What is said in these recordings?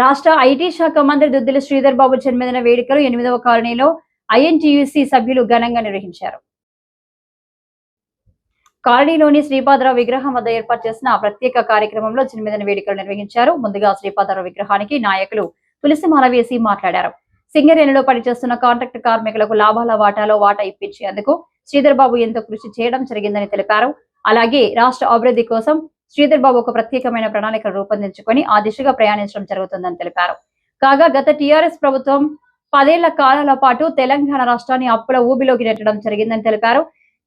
రాష్ట్ర ఐటీ శాఖ మంత్రి దుద్దిల శ్రీధర్ బాబు జన్మదిన వేడుకలు ఎనిమిదవ కాలనీలో ఐఎన్టీయూసీ సభ్యులు ఘనంగా నిర్వహించారు. కాలనీలోని శ్రీపాదరావు విగ్రహం వద్ద ఏర్పాటు చేసిన ప్రత్యేక కార్యక్రమంలో జన్మదిన వేడుకలు నిర్వహించారు. ముందుగా శ్రీపాదరావు విగ్రహానికి నాయకులు తులసిమాల వేసి మాట్లాడారు. సింగరేణిలో పనిచేస్తున్న కాంట్రాక్ట్ కార్మికులకు లాభాల వాటాలో వాటా ఇప్పించేందుకు శ్రీధర్ బాబు ఎంతో కృషి చేయడం జరిగిందని తెలిపారు. అలాగే రాష్ట్ర అభివృద్ధి కోసం శ్రీధర్ బాబు ఒక ప్రత్యేకమైన ప్రణాళిక రూపొందించుకొని ఆ దిశగా ప్రయాణించడం జరుగుతుందని తెలిపారు. కాగా గత టీఆర్ఎస్ ప్రభుత్వం పదేళ్ళ కాలాల పాటు తెలంగాణ రాష్ట్రాన్ని అప్పుల ఊబిలోకి నెట్టడం జరిగిందని తెలిపారు.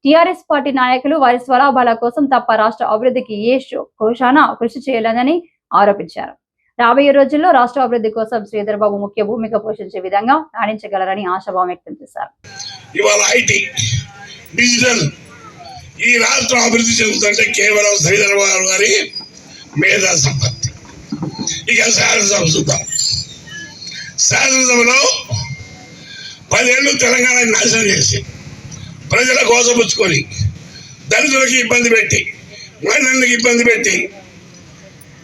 టీఆర్ఎస్ పార్టీ నాయకులు వారి స్వలాభాల కోసం తప్ప రాష్ట్ర అభివృద్ధికి ఏ కోశాన కృషి చేయలేదని ఆరోపించారు. రాబోయే రోజుల్లో రాష్ట్ర అభివృద్ధి కోసం శ్రీధర్ బాబు ముఖ్య భూమిక పోషించే విధంగా రాణించగలరని ఆశాభావం వ్యక్తం చేశారు. ఈ రాష్ట్రం అభివృద్ధి చెందుతుంటే కేవలం శ్రీధరబాబు గారి మేధా సంపత్తి. ఇక శాసనసభ చూద్దాం. శాసనసభలో పదేళ్ళు తెలంగాణ నాశనం చేసి ప్రజల కోసపుచ్చుకొని దళితులకి ఇబ్బంది పెట్టి మహిళలకు ఇబ్బంది పెట్టి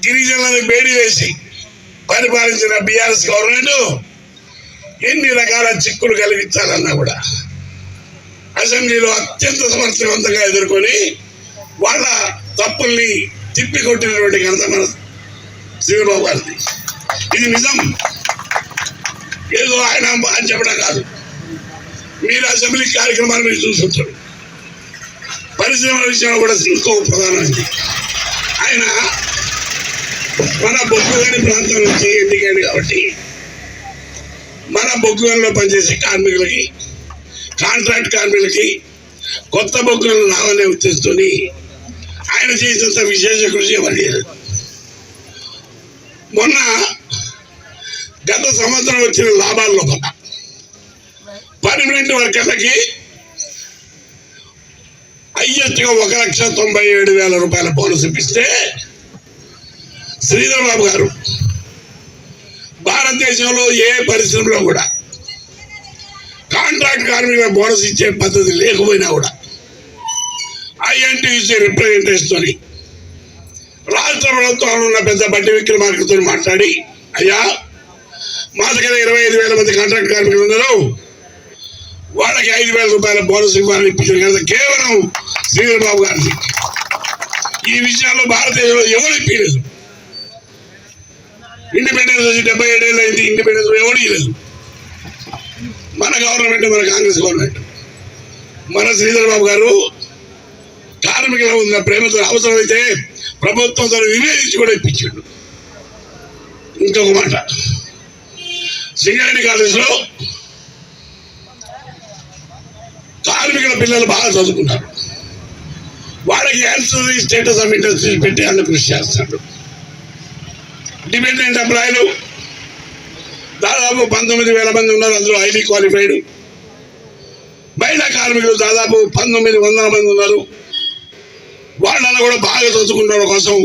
గిరిజనులను బేడి వేసి పరిపాలించిన బీఆర్ఎస్ గవర్నమెంట్ ఎన్ని రకాల చిక్కులు కలిగించాలన్నా కూడా అసెంబ్లీలో అత్యంత సమర్థవంతంగా ఎదుర్కొని వాళ్ళ తప్పుల్ని తిప్పి కొట్టినటువంటి ఘనత మన శ్రీబాబు గారిది. ఇది నిజం. ఏదో ఆయన అని చెప్పడం కాదు. మీరు అసెంబ్లీ కార్యక్రమాలు మీరు చూసుకుంటారు పరిశ్రమల విషయంలో కూడా ఇంకో ప్రధానమైంది ఆయన మన బొగ్గుగని ప్రాంతం నుంచి ఎన్నికైంది కాబట్టి మన బొగ్గుగనిలో పనిచేసే కార్మికులకి కాంట్రాక్ట్ కార్మికులకి కొత్త బొగ్గులను రావాలనే ఉద్దేశంతో ఆయన చేసినంత విశేష కృషి ఎవరు మొన్న గత సంవత్సరం వచ్చిన లాభాల్లో లోపల పర్మనెంట్ వర్కర్లకి హైయెస్ట్గా ఒక లక్ష తొంభై ఏడు వేల రూపాయల బోనస్ ఇప్పిస్తే శ్రీధర్ బాబు గారు భారతదేశంలో ఏ పరిశ్రమలో కూడా కాంట్రాక్ట్ కార్మికుల బోనస్ ఇచ్చే పద్ధతి లేకపోయినా కూడా ఐఎన్టీసీ రిప్రజెంటేషన్తో రాష్ట్ర ప్రభుత్వంలో ఉన్న పెద్ద బట్టి విక్రమార్కతో మాట్లాడి అయ్యా మా దగ్గర ఇరవై ఐదు వేల మంది కాంట్రాక్ట్ కార్మికులు ఉన్నారు. వాళ్ళకి ఐదు వేల రూపాయల బోనస్ ఇవ్వాలని ఇప్పించారు. కదా కేవలం శ్రీధర్ బాబు గారిని ఈ విషయాల్లో భారతదేశంలో ఎవరు ఇప్పలేదు ఇండిపెండెన్స్ వచ్చి డెబ్బై ఏడేళ్ళు అయింది. ఇండిపెండెన్స్ ఎవరు ఇవ్వలేదు. గవర్నమెంట్ మన కాంగ్రెస్ గవర్నమెంట్. మన శ్రీధర్ బాబు గారు కార్మికుల ఉన్న ప్రేమతో అవసరమైతే ప్రభుత్వంతో వివేదించి కూడా ఇప్పించాడు. ఇంకొక మాట. సింగారెడ్డి కాలేజీలో కార్మికుల పిల్లలు బాగా చదువుకున్నారు వాళ్ళకి యాన్సరీ స్టేటస్ ఆఫ్ ఇండస్ట్రీ పెట్టి అన్న కృషి చేస్తాడు. డిపెండెంట్ ఎంప్లాయీలు దాదాపు పంతొమ్మిది వేల మంది ఉన్నారు అందులో హైలీ క్వాలిఫైడ్ మహిళా కార్మికులు దాదాపు పంతొమ్మిది వందల మంది ఉన్నారు. వాళ్ళలో కూడా బాగా చదువుకుంటాడు కోసం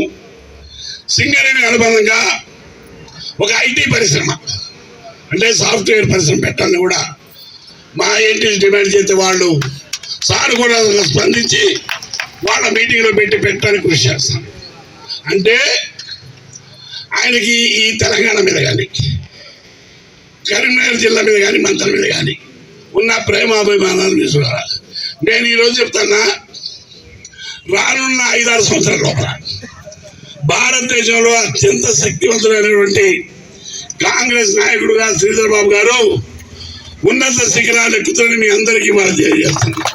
సింగరేణి అనుబంధంగా ఒక ఐటీ పరిశ్రమ అంటే సాఫ్ట్వేర్ పరిశ్రమ పెట్టాలని కూడా మా ఏంటి డిమాండ్ చేస్తే వాళ్ళు సార్ కూడా స్పందించి వాళ్ళ మీటింగ్లో పెట్టి పెట్టడానికి కృషి చేస్తాను అంటే ఆయనకి ఈ తెలంగాణ మీద కానీ కరీంనగర్ జిల్లా మీద కానీ మంత్రుల మీద కానీ ఉన్న ప్రేమాభిమానాలు తీసుకురా నేను ఈరోజు చెప్తానా రానున్న ఐదారు సంవత్సరాల లోపల భారతదేశంలో అత్యంత శక్తివంతులైనటువంటి కాంగ్రెస్ నాయకుడుగా శ్రీధర్ బాబు గారు ఉన్నత శిఖరాలు ఎక్కుతారని మీ అందరికీ మనం తెలియజేస్తున్నాను.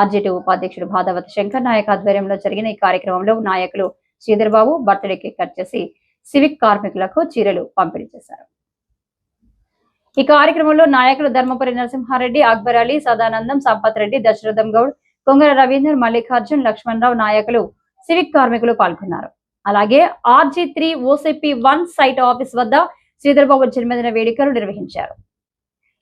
ఆర్జేటీ ఉపాధ్యక్షుడు భాదవతి శంకర్ నాయక్ ఆధ్వర్యంలో జరిగిన ఈ కార్యక్రమంలో నాయకులు Sridhar Babu birthday cake cut చేసి సివిక్ కార్మికులకు చీరలు పంపిణీ చేశారు. ఈ కార్యక్రమంలో నాయకులు ధర్మపురి నరసింహారెడ్డి అక్బర్ అలీ సదానందం సంపత్ రెడ్డి దశరథం గౌడ్ కొంగర రవీందర్ మల్లికార్జున్ లక్ష్మణరావు నాయకులు సివిక్ కార్మికులు పాల్గొన్నారు. అలాగే RG three OCP one site office వద్ద శ్రీధర్బాబు జన్మదిన వేడుకలు నిర్వహించారు.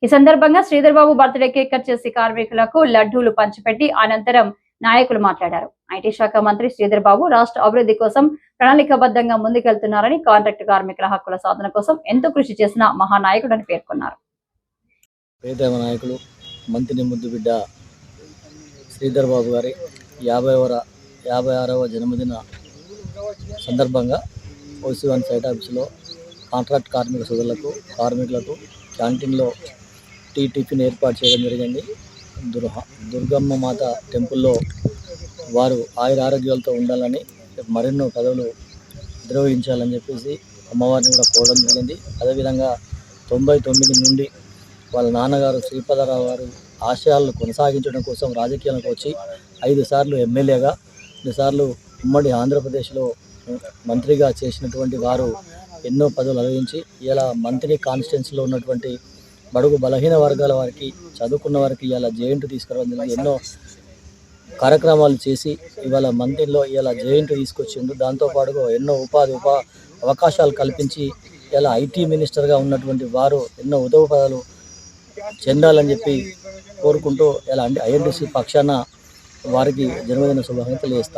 ఈ సందర్భంగా శ్రీధర్బాబు బర్త్డే కేక్ కట్ చేసి కార్మికులకు లడ్డూలు పంచిపెట్టి అనంతరం నాయకులు మాట్లాడారు. ఐటీ శాఖ మంత్రి శ్రీధర్ బాబు రాష్ట్ర అభివృద్ధి కోసం ప్రణాళికబద్ధంగా ముందుకెళ్తున్నారని కాంట్రాక్ట్ కార్మికుల హక్కుల సాధన కోసం ఎంతో కృషి చేసిన మహానాయకుడని పేర్కొన్నారు. ప్రియతమ నాయకులు మంత్రి ముద్దు బిడ్డ శ్రీధర్ బాబు గారి యాభైవ యాభై ఆరవ జన్మదిన సందర్భంగా ఓసీ వన్ సైట్ ఆఫీసులో కాంట్రాక్ట్ కార్మిక సోదరులకు కార్మికులకు క్యాంటీన్లో టీ టిఫిన్ ఏర్పాటు చేయడం జరిగింది. దుర్హ. దుర్గమ్మ మాత టెంపుల్లో వారు ఆయుర ఆరోగ్యాలతో ఉండాలని మరెన్నో పదవులు నిర్వహించాలని చెప్పేసి అమ్మవారిని కూడా కోరడం జరిగింది. అదేవిధంగా తొంభై తొమ్మిది నుండి వాళ్ళ నాన్నగారు శ్రీపదరావు గారు ఆశయాలను కొనసాగించడం కోసం రాజకీయాలకు వచ్చి ఐదు సార్లు ఎమ్మెల్యేగా రెండుసార్లు ఉమ్మడి ఆంధ్రప్రదేశ్లో మంత్రిగా చేసినటువంటి వారు ఎన్నో పదవులు అలవించి ఇలా మంత్రి కాన్స్టిట్యున్సీలో ఉన్నటువంటి బడుగు బలహీన వర్గాల వారికి చదువుకున్న వారికి ఇలా జేఎంట్ తీసుకురావడం ఎన్నో కార్యక్రమాలు చేసి ఇవాళ మందిర్లో ఇలా జేఎంట్ తీసుకొచ్చిండు. దాంతోపాటుగా ఎన్నో ఉపాధి ఉపా అవకాశాలు కల్పించి ఇలా ఐటీ మినిస్టర్గా ఉన్నటువంటి వారు ఎన్నో ఉదవ పదాలు చెందాలని చెప్పి కోరుకుంటూ ఇలా అంటే ఐఎన్టీసీ పక్షాన వారికి జన్మదిన శుభాకాంక్షలు తెలియజేస్తాను